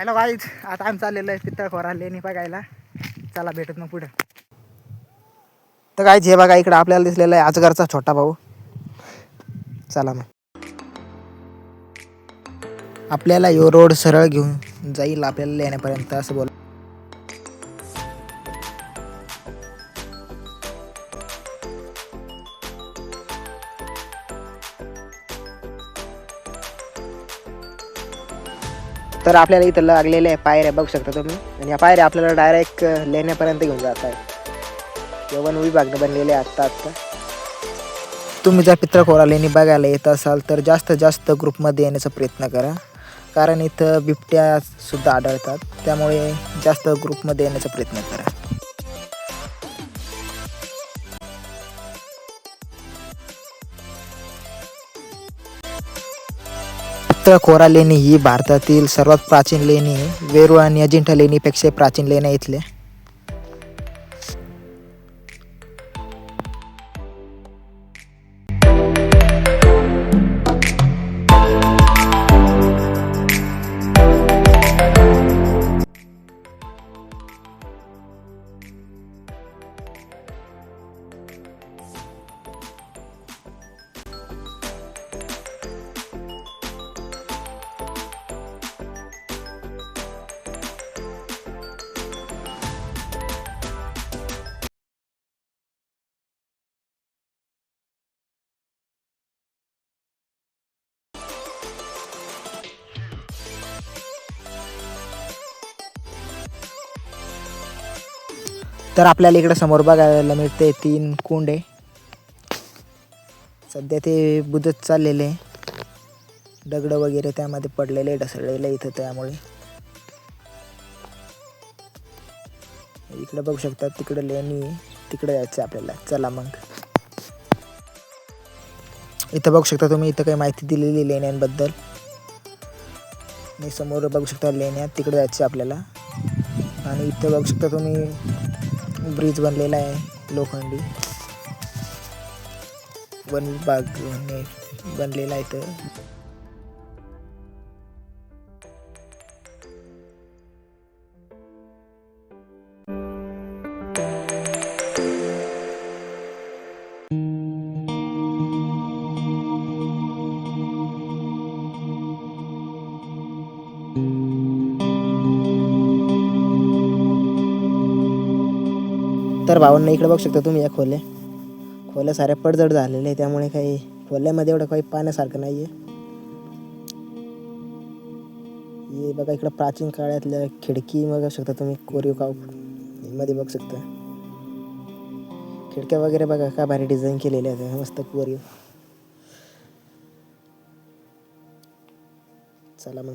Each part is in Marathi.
हॅलो गाईज आता आम्ही चाललेलो आहे पित्तळखोरा लेणी बघायला. चला भेटत मग पुढं. तर काय हे बघा इकडं आपल्याला दिसलेला आहे आजगरचा छोटा भाऊ. चला मग. आपल्याला यो रोड सरळ घेऊन जाईल आपल्याला येण्यापर्यंत असं बोल तर आपल्याला इथं लागलेल्या आहे पायऱ्या बघू शकता तुम्ही. आणि या पायऱ्या आपल्याला डायरेक्ट लेण्यापर्यंत घेऊन जात आहे जेवण विभाग बनलेले आत्ता आत्ता. तुम्ही जर पित्रखोरा लेणी बघायला येत असाल तर जास्त जास्त ग्रुपमध्ये येण्याचा प्रयत्न करा. कारण इथं बिबट्यासुद्धा आढळतात. त्यामुळे जास्त ग्रुपमध्ये येण्याचा प्रयत्न करा. पितळखोरा लेणी ही भारतातील सर्वात प्राचीन लेणी आहे वेरूळ आणि अजिंठा लेणीपेक्षा प्राचीन लेण्या इथल्या. तर आपल्याला इकडं समोर बघायला मिळते तीन कुंड. आहे सध्या ते बुजत चाललेले आहे. दगड वगैरे त्यामध्ये पडलेले ढसळलेले इथं त्यामुळे. इकडे बघू शकता तिकडे लेणी तिकडे जायचं आपल्याला. चला मग. इथं बघू शकता तुम्ही इथं काही माहिती दिलेली लेण्यांबद्दल. मी समोर बघू शकता लेण्या तिकडे जायचं आपल्याला. आणि इथं बघू शकता तुम्ही ब्रिज बनलेला आहे लोखंडी. वन विभाग बनलेला आहे तर तर भावांना इकडे बघू शकता तुम्ही या खोल्या. खोल्या साऱ्या पडझड झालेल्या आहे त्यामुळे काही खोल्यामध्ये एवढं काही पाण्यासारखं नाही आहे हे बघा इकडं प्राचीन काळातल्या खिडकी बघू शकता तुम्ही कोरीव काव. मध्ये बघू शकता. खिडक्या वगैरे बघा का भारी डिझाईन केलेल्या आहेत मस्त कोरीव. चला मग.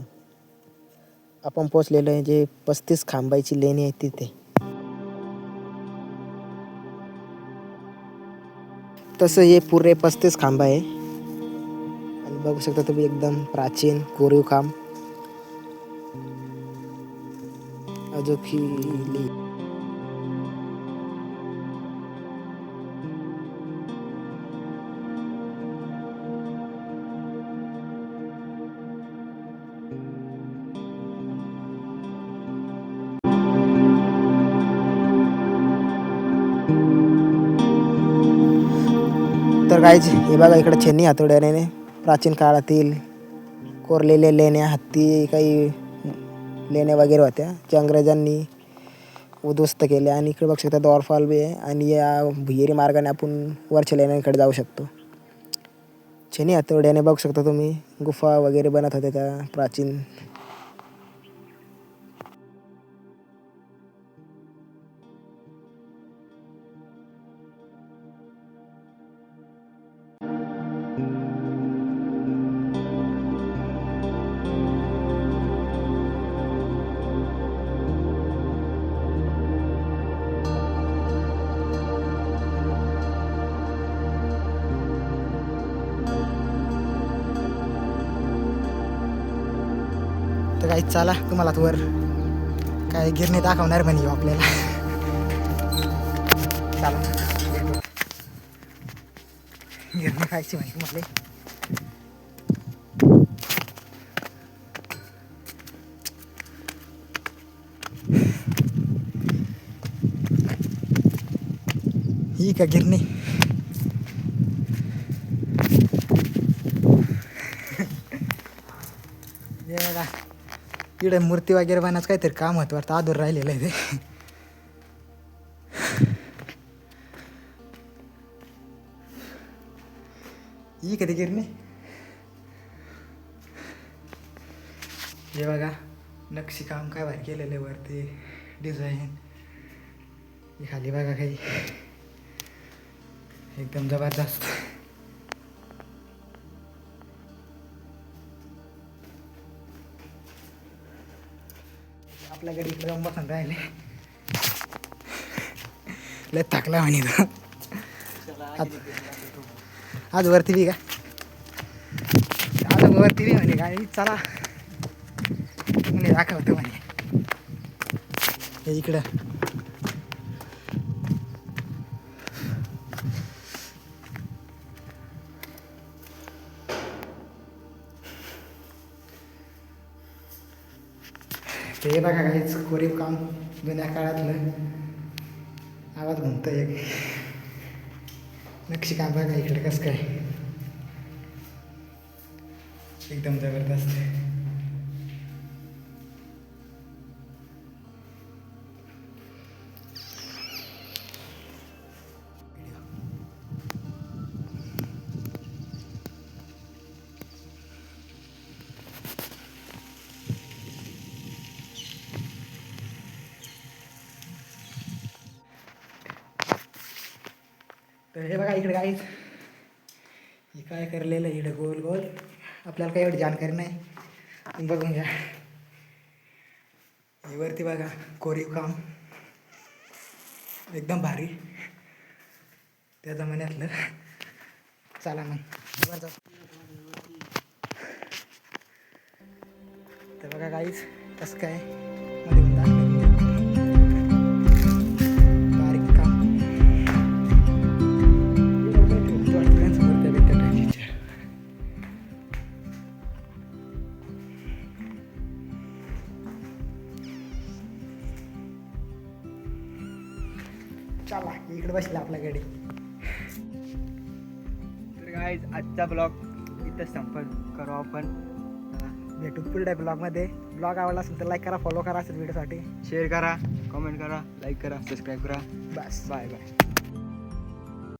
आपण पोचलेलो आहे जे पस्तीस खांबायची लेणी आहे तिथे. तसं हे पुरे पस्तीस खांब आहे. आणि बघू शकता तुम्ही एकदम प्राचीन कोरीव काम अजोखी तर गायज हे बघा इकडे छेनी हातोड्याने प्राचीन काळातील कोरलेल्या लेण्या हत्ती काही लेण्या वगैरे होत्या. ज्या अंग्रजांनी उद्ध्वस्त केल्या आणि इकडे बघू शकता दॉरफॉल बी आहे. आणि या भुहेरी मार्गाने आपण वरच्या लेण्यांकडे जाऊ शकतो. छेनी हातोड्याने बघू शकता तुम्ही गुफा वगैरे बनत होत्या त्या प्राचीन तर काही चला तुम्हाला वर काय गिरणी दाखवणार म्हणे आपल्याला. चला. गिरणी खायची म्हणे तुम्हाला ही का गिरणी? इकडे मूर्ती वगैरे बनायचं काहीतरी काम होतं वाटतं आदूर राहिलेलं आहे ते. ही कधी गिरणी. हे बघा नक्षी काम काय भारी केलेलं आहे वरती डिझाईन खाली बघा काही. एकदम जबरदस्त. आपल्याकडे इकडे जाऊन बसून राहिले. लय थकला म्हणे तो. आज- आज वरती बी का? आज वरती बी म्हणे गाडी चला. म्हणे दाखवतो म्हणे. हे इकडं. ते बघा काहीच कोरीव काम जुन्या काळातलं. आवाज म्हणतो एक. नक्षी काम बघा इकडे कसं काय. एकदम जबरदस्त. तर हे बघा इकडे काहीच हे काय करलेलं इकडे गोल गोल. आपल्याला काही एवढी जानकारी नाही. बघून घ्या. हे वरती बघा कोरीव काम. एकदम भारी. त्या जमान्यातलं. चला मग. जाऊ. तर बघा काहीच कसं काय? काय आजचा ब्लॉग इथं संपत करू आपण. भेटू पुढल्या ब्लॉगमध्ये ब्लॉग आवडला असेल तर लाईक करा फॉलो करा असेल व्हिडिओसाठी शेअर करा कमेंट करा लाईक करा सबस्क्राईब करा. बस. Bye bye